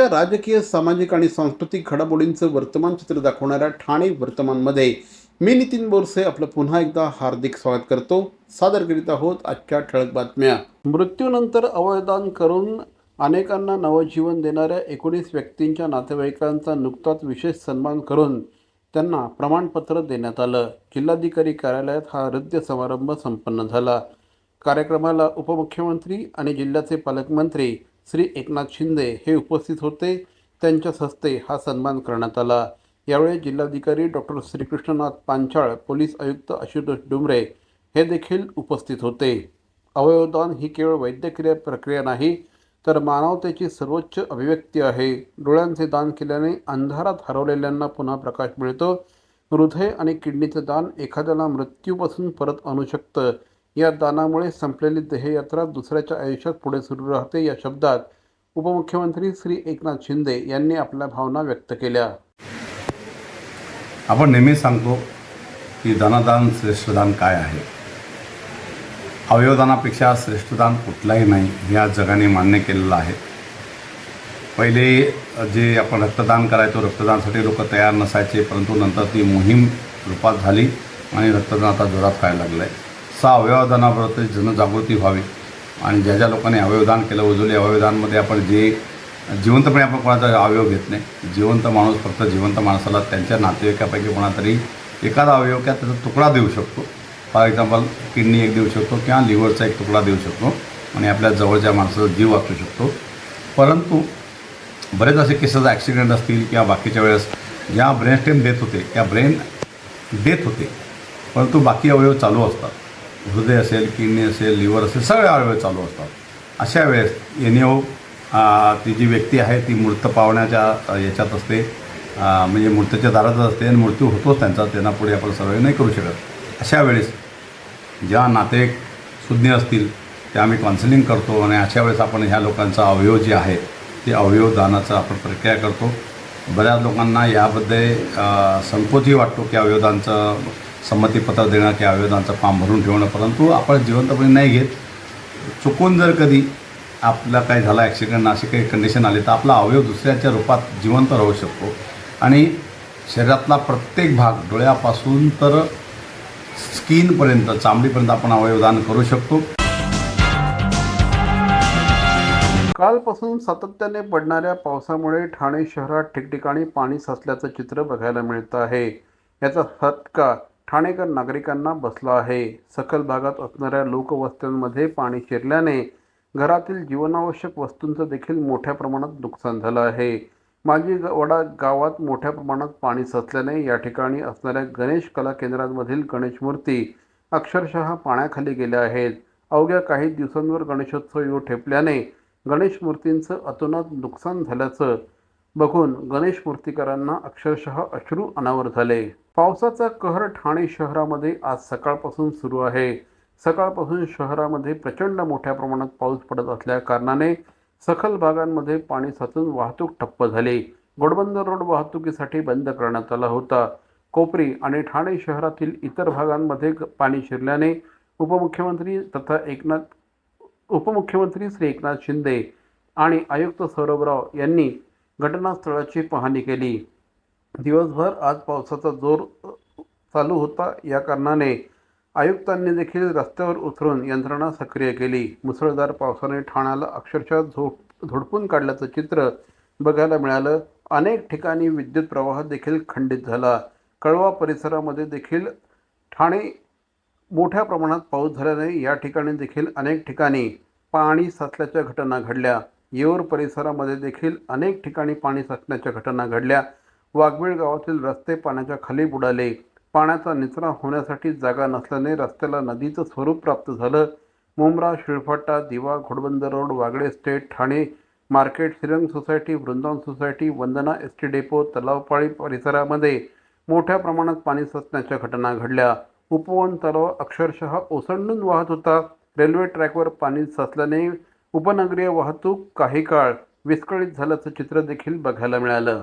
ठाण्याच्या राजकीय सामाजिक आणि सांस्कृतिक घडामोडींचं वर्तमान चित्र दाखवणाऱ्या ठाणे वर्तमानमध्ये मी नितीन बोरसे आपलं पुन्हा एकदा हार्दिक स्वागत करतो. सादर करीत आहोत आजच्या ठळक बातम्या. मृत्यूनंतर अवयदान करून अनेकांना नवजीवन देणाऱ्या एकोणीस व्यक्तींच्या नातेवाईकांचा नुकताच विशेष सन्मान करून त्यांना प्रमाणपत्र देण्यात आलं. जिल्हाधिकारी कार्यालयात हा हृदय समारंभ संपन्न झाला. कार्यक्रमाला उपमुख्यमंत्री आणि जिल्ह्याचे पालकमंत्री श्री एकनाथ शिंदे हे उपस्थित होते. त्यांच्या हस्ते हा सन्मान करण्यात आला. यावेळी जिल्हाधिकारी डॉक्टर श्रीकृष्णनाथ पांचाळ पोलीस आयुक्त आशुतोष डुमरे हे देखील उपस्थित होते. अवयवदान ही केवळ वैद्यकीय प्रक्रिया नाही तर मानवतेची सर्वोच्च अभिव्यक्ती आहे. डोळ्यांचे दान केल्याने अंधारात हरवलेल्यांना पुन्हा प्रकाश मिळतो. हृदय आणि किडनीचं दान एखाद्याला मृत्यूपासून परत आणू शकतं. या दानामुळे संपलेली देहयात्रा दुसऱ्याच्या आयुष्यात पुढे सुरू राहते. या शब्दात उपमुख्यमंत्री श्री एकनाथ शिंदे यांनी आपल्या भावना व्यक्त केल्या. आपण नेहमी सांगतो की धनदान श्रेष्ठदान काय आहे? अवयवदानापेक्षा श्रेष्ठदान कुठलाही नाही हे आज जगाने मान्य केलेलं आहे. पहिले जे आपण रक्तदान करायचो रक्तदानासाठी लोक तयार नसायचे परंतु नंतर ती मोहीम रूपात झाली आणि रक्तदान आता जोरात व्हायला लागलं आहे सहा अवयवदानाबरोबर जनजागृती व्हावी. आणि ज्या ज्या लोकांनी अवयवदान केलं उजवले अवयवदानमध्ये आपण जे जिवंतपणे आपण कोणाचा अवयव घेत नाही जिवंत माणूस फक्त जिवंत माणसाला त्यांच्या नातेवाईकापैकी कोणातरी एखादा अवयव किंवा त्याचा तुकडा देऊ शकतो. फॉर एक्झाम्पल किडनी एक देऊ शकतो किंवा लिव्हरचा एक तुकडा देऊ शकतो आणि आपल्या जवळच्या माणसाचा जीव वाचू शकतो. परंतु बरेच असे केसेस ॲक्सिडेंट असतील किंवा बाकीच्या वेळेस ज्या ब्रेन स्टेम देत होते त्या ब्रेन देत होते परंतु बाकी अवयव चालू असतात. हृदय असेल किडनी असेल लिव्हर असेल सगळे अवयव चालू असतात. अशा वेळेस एन ओ ती जी व्यक्ती आहे ती मृत पावण्याच्या याच्यात असते. म्हणजे मृत्यूच्या दारातच असते आणि मृत्यू होतोच त्यांचा त्यांना पुढे आपण सर्वे नाही करू शकत. अशा वेळेस ज्या नातेवाईक सुज्ञ असतील ते आम्ही काउन्सिलिंग करतो आणि अशा वेळेस आपण ह्या लोकांचा अवयव जे आहे ते अवयव दानाचं आपण प्रक्रिया करतो. बऱ्याच लोकांना याबद्दल संकोचही वाटतो की अवयवदानचं संमतीपत्र देणं किंवा अवयवदानचं फॉर्म भरून ठेवणं परंतु आपण जिवंतपणे नाही घेत. चुकून जर कधी आपला काही झाला ॲक्सिडेंट अशी काही कंडिशन आली तर आपला अवयव दुसऱ्याच्या रूपात जिवंत राहू शकतो. आणि शरीरातला प्रत्येक भाग डोळ्यापासून तर स्किनपर्यंत चामडीपर्यंत आपण अवयवदान करू शकतो. कालपासून सातत्याने पडणाऱ्या पावसामुळे ठाणे शहरात ठिकठिकाणी पाणी साचल्याचं चित्र बघायला मिळतं आहे. याचा फटका ठाणेकर नागरिकांना बसला आहे. सखल भागात असणाऱ्या लोकवस्त्यांमध्ये पाणी शिरल्याने घरातील जीवनावश्यक वस्तूंचं देखील मोठ्या प्रमाणात नुकसान झालं आहे. माजी ग- वडा गावात मोठ्या प्रमाणात पाणी साचल्याने या ठिकाणी असणाऱ्या गणेश कला केंद्रांमधील गणेश मूर्ती अक्षरशः पाण्याखाली गेल्या आहेत. अवघ्या काही दिवसांवर गणेशोत्सव येऊ ठेपल्याने गणेश मूर्तींचं अतोनात नुकसान झाल्याचं बघून गणेश मूर्तिकारांना अक्षरशः अश्रू अनावर झाले. पावसाचा कहर ठाणे शहरामध्ये आज सकाळपासून सुरू आहे. सकाळपासून शहरामध्ये प्रचंड मोठ्या प्रमाणात पाऊस पडत असल्या कारणाने सखल भागांमध्ये पाणी साचून वाहतूक ठप्प झाली. गोडबंदर रोड वाहतुकीसाठी बंद करण्यात आला होता. कोपरी आणि ठाणे शहरातील इतर भागांमध्ये ग- पाणी शिरल्याने उपमुख्यमंत्री तथा एकनाथ उपमुख्यमंत्री श्री एकनाथ शिंदे आणि आयुक्त सौरभराव यांनी घटनास्थळाची पाहणी केली. दिवसभर आज पावसाचा जोर चालू होता. या कारणाने आयुक्तांनी देखील रस्त्यावर उतरून यंत्रणा सक्रिय केली. मुसळधार पावसाने ठाण्याला अक्षरशः झोप झोडपून काढल्याचं चित्र बघायला मिळालं. अनेक ठिकाणी विद्युत प्रवाह देखील खंडित झाला. कळवा परिसरामध्ये देखील ठाणे मोठ्या प्रमाणात पाऊस झाल्याने या ठिकाणी देखील अनेक ठिकाणी पाणी साचल्याच्या घटना घडल्या. येऊर परिसरामध्ये देखील अनेक ठिकाणी पाणी साचण्याच्या घटना घडल्या. वाघबीळ गावातील रस्ते पाण्याच्या खाली बुडाले. पाण्याचा निचरा होण्यासाठी जागा नसल्याने रस्त्याला नदीचं स्वरूप प्राप्त झालं. Mumbra Shilphata Diva Ghodbunder road Wagle estate Thane market Shrirang society Vrindavan society Vandana S T depot Talavpali परिसरामध्ये मोठ्या प्रमाणात पाणी साचण्याच्या घटना घडल्या. उपवन तलाव अक्षरशः ओसंडून वाहत होता. रेल्वे ट्रॅकवर पाणी साचल्याने उपनगरीय वाहतूक काही काळ विस्कळीत झाल्याचं चित्र देखील बघायला मिळालं.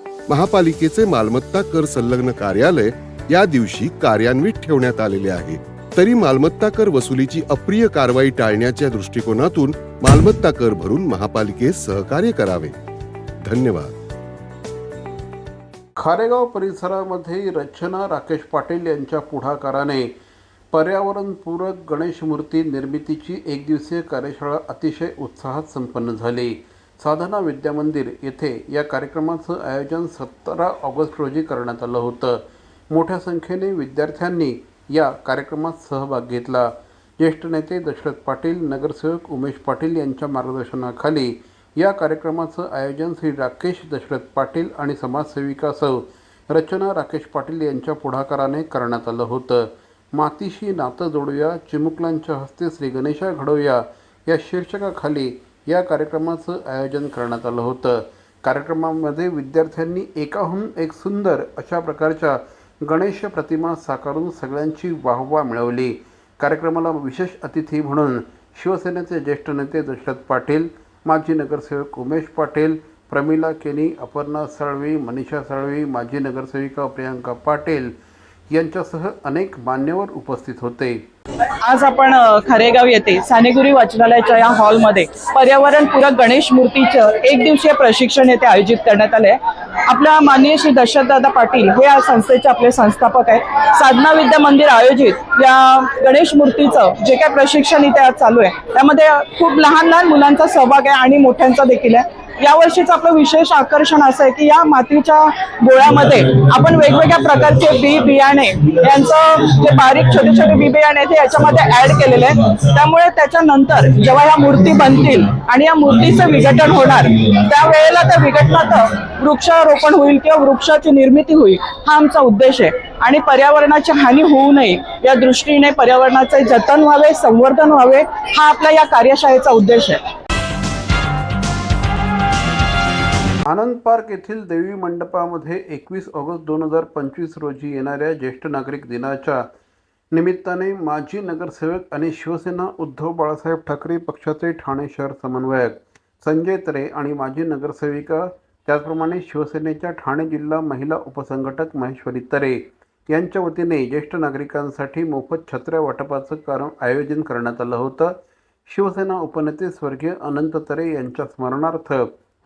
महापालिकेचे मालमत्ता कर संलग्न कार्यालय या दिवशी कार्यान्वित ठेवण्यात आलेले आहे. तरी मालमत्ता कर वसुलीची अप्रिय कारवाई टाळण्याच्या दृष्टिकोनातून मालमत्ता कर भरून महापालिकेस सहकार्य करावे. धन्यवाद. खारेगाव परिसरामध्ये रचना राकेश पाटील यांच्या पुढाकाराने पर्यावरणपूरक गणेश मूर्ती निर्मितीची एक दिवसीय कार्यशाळा अतिशय उत्साहात संपन्न झाली. साधना विद्यामंदिर येथे या कार्यक्रमाचं आयोजन सतरा ऑगस्ट रोजी करण्यात आलं होतं. मोठ्या संख्येने विद्यार्थ्यांनी या कार्यक्रमात सहभाग घेतला. ज्येष्ठ नेते दशरथ पाटील नगरसेवक उमेश पाटील यांच्या मार्गदर्शनाखाली या कार्यक्रमाचं आयोजन श्री राकेश दशरथ पाटील आणि समाजसेविका सौ रचना राकेश पाटील यांच्या पुढाकाराने करण्यात आलं होतं. मातीशी नातं जोडूया चिमुकलांच्या हस्ते श्री गणेशा घडवूया या शीर्षकाखाली या कार्यक्रमाचं आयोजन करण्यात आलं होतं. कार्यक्रमामध्ये विद्यार्थ्यांनी एकाहून एक सुंदर अशा प्रकारच्या गणेश प्रतिमा साकारून सगळ्यांची वाहवा मिळवली. कार्यक्रमाला विशेष अतिथी म्हणून शिवसेनेचे ज्येष्ठ नेते दशरथ पाटील माजी नगरसेवक उमेश पाटील प्रमिला केनी अपर्णा साळवी मनीषा साळवी माजी नगरसेविका प्रियांका पाटील यांच्यासह अनेक मान्यवर उपस्थित होते. आज आपण खरेगाव येथे सानेगुरी वाचनालयाच्या या हॉलमध्ये पर्यावरणपूरक गणेश मूर्तीचं एक दिवसीय प्रशिक्षण येथे आयोजित करण्यात आलं आहे आपल्या माननीय श्री दशरथदादा पाटील हे या संस्थेचे आपले संस्थापक आहेत. साधना विद्या मंदिर आयोजित या गणेश मूर्तीचं जे काही प्रशिक्षण इथे आज चालू आहे त्यामध्ये खूप लहान लहान मुलांचा सहभाग आहे आणि मोठ्यांचा देखील आहे. यावर्षीचं आपलं विशेष आकर्षण असं आहे की या मातीच्या गोळ्यामध्ये आपण वेगवेगळ्या प्रकारचे बी बियाणे यांचं जे बारीक छोटे छोटे बी बियाणे आहेत ते याच्यामध्ये ऍड केलेले आहेत. त्यामुळे त्याच्यानंतर जेव्हा या मूर्ती बनतील आणि या मूर्तीचं विघटन होणार त्यावेळेला त्या विघटनात वृक्षारोपण होईल किंवा वृक्षाची निर्मिती होईल हा आमचा उद्देश आहे. आणि पर्यावरणाची हानी होऊ नये या दृष्टीने पर्यावरणाचे जतन व्हावे संवर्धन व्हावे हा आपल्या या कार्यशाळेचा उद्देश आहे. आनंद पार्क येथील देवी मंडपामध्ये एकवीस ऑगस्ट दोन हजार पंचवीस रोजी येणाऱ्या ज्येष्ठ नागरिक दिनाच्या निमित्ताने माजी नगरसेवक आणि शिवसेना उद्धव बाळासाहेब ठाकरे पक्षाचे ठाणे शहर समन्वयक संजय तरे आणि माजी नगरसेविका त्याचप्रमाणे शिवसेनेच्या ठाणे जिल्हा महिला उपसंघटक महेश्वरी तरे यांच्या वतीने ज्येष्ठ नागरिकांसाठी मोफत छत्र्या वाटपाचं कारण आयोजन करण्यात आलं होतं. शिवसेना उपनेते स्वर्गीय अनंत तरे यांच्या स्मरणार्थ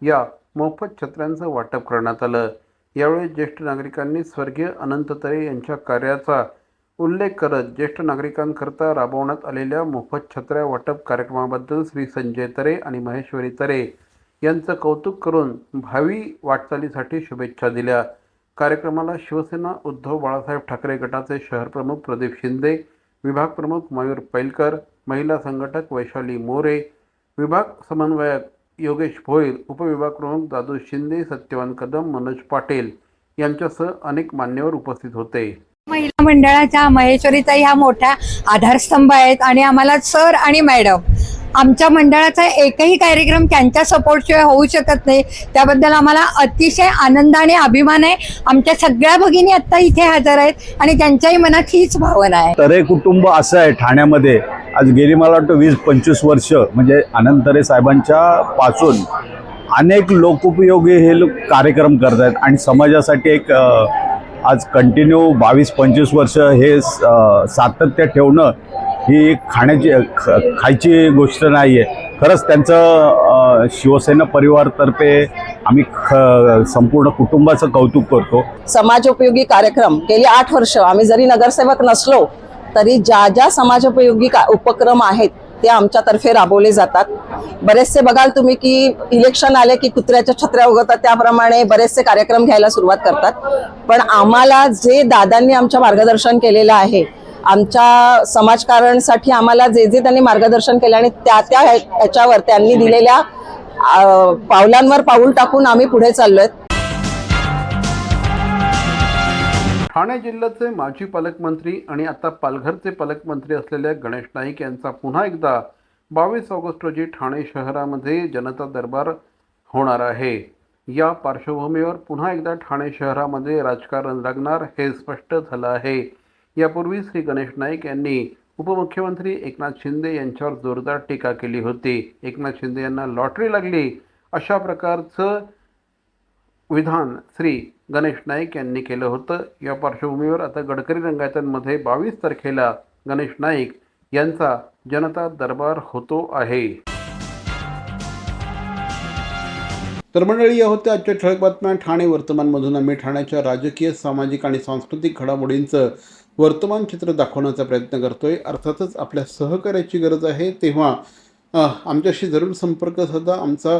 या मोफत छत्र्यांचं वाटप करण्यात आलं. यावेळी ज्येष्ठ नागरिकांनी स्वर्गीय अनंत तरे यांच्या कार्याचा उल्लेख करत ज्येष्ठ नागरिकांकरता राबवण्यात आलेल्या मोफत छत्र्या वाटप कार्यक्रमाबद्दल श्री संजय तरे आणि महेश्वरी तरे यांचं कौतुक करून भावी वाटचालीसाठी शुभेच्छा दिल्या. कार्यक्रमाला शिवसेना उद्धव बाळासाहेब ठाकरे गटाचे शहर प्रमुख प्रदीप शिंदे विभाग प्रमुख मयूर पैलकर महिला संघटक वैशाली मोरे विभाग समन्वयक योगेश भोईर उपविभाग प्रमुख दादू शिंदे सत्यवान कदम मनोज पाटील यांच्यासह अनेक मान्यवर उपस्थित होते. महिला मंडळाच्या महेश्वरीचा ह्या मोठ्या आधारस्तंभ आहेत आणि आम्हाला सर आणि मॅडम आमच्या मंडळाचा एकही कार्यक्रम त्यांच्या सपोर्टशिवाय होऊ शकत नाही. त्याबद्दल आम्हाला अतिशय आनंद आणि अभिमान आहे. आमच्या सगळ्या भगिनी आत्ता इथे हजर आहेत आणि त्यांच्याही मनात हीच भावना आहे. तरे कुटुंब असं आहे ठाण्यामध्ये. आज गेली मला वाटतं वीस पंचवीस वर्ष म्हणजे अनंतरे साहेबांच्या पासून अनेक लोकोपयोगी हे लोक कार्यक्रम करत आहेत आणि समाजासाठी एक आज कंटिन्यू बावीस पंचवीस वर्ष हे सातत्य ठेवणं ही एक खाण्याची ख खायची गोष्ट नाही आहे खरंच त्यांचं शिवसेना परिवारतर्फे आम्ही ख संपूर्ण कुटुंबाचं कौतुक करतो. समाजोपयोगी कार्यक्रम गेली आठ वर्ष आम्ही जरी नगरसेवक नसलो तरी ज्या ज्या समाजोपयोगी का उपक्रम आहेत ते आमच्यातर्फे राबवले जातात. बरेचसे बघाल तुम्ही की इलेक्शन आले की कुत्र्याच्या छत्र्या उगवतात त्याप्रमाणे बरेचसे कार्यक्रम घ्यायला सुरुवात करतात. पण आम्हाला जे दादांनी आमच्या मार्गदर्शन केलेलं आहे आमच्या समाजकारणसाठी आम्हाला जे जे त्यांनी मार्गदर्शन केलं आणि त्या त्या ह्या- ह्याच्यावर त्यांनी दिलेल्या पावलांवर पाऊल टाकून आम्ही पुढे चाललोय. ठाणे जिल्ह्याचे माजी पालकमंत्री आणि आता पालघरचे पालकमंत्री असलेल्या गणेश नाईक यांचा पुन्हा एकदा बावीस ऑगस्ट रोजी ठाणे शहरामध्ये जनता दरबार होणार आहे. या पार्श्वभूमीवर पुन्हा एकदा ठाणे शहरामध्ये राजकारण लागणार हे स्पष्ट झालं आहे. यापूर्वी श्री गणेश नाईक यांनी उपमुख्यमंत्री एकनाथ शिंदे यांच्यावर जोरदार टीका केली होती. एकनाथ शिंदे यांना लॉटरी लागली. अशा प्रकारचं विधान श्री गणेश नाईक यांनी केलं होतं. या पार्श्वभूमीवर आता गडकरी रंगायतांमध्ये बावीस तारखेला गणेश नाईक यांचा जनता दरबार होतो आहे. तर मंडळी या होत्या आजच्या ठळक बातम्या. ठाणे वर्तमानमधून आम्ही ठाण्याच्या राजकीय सामाजिक आणि सांस्कृतिक घडामोडींचं वर्तमान चित्र दाखवण्याचा प्रयत्न करतोय. अर्थातच आपल्या सहकार्याची गरज आहे. तेव्हा आमच्याशी जरूर संपर्क साधा. आमचा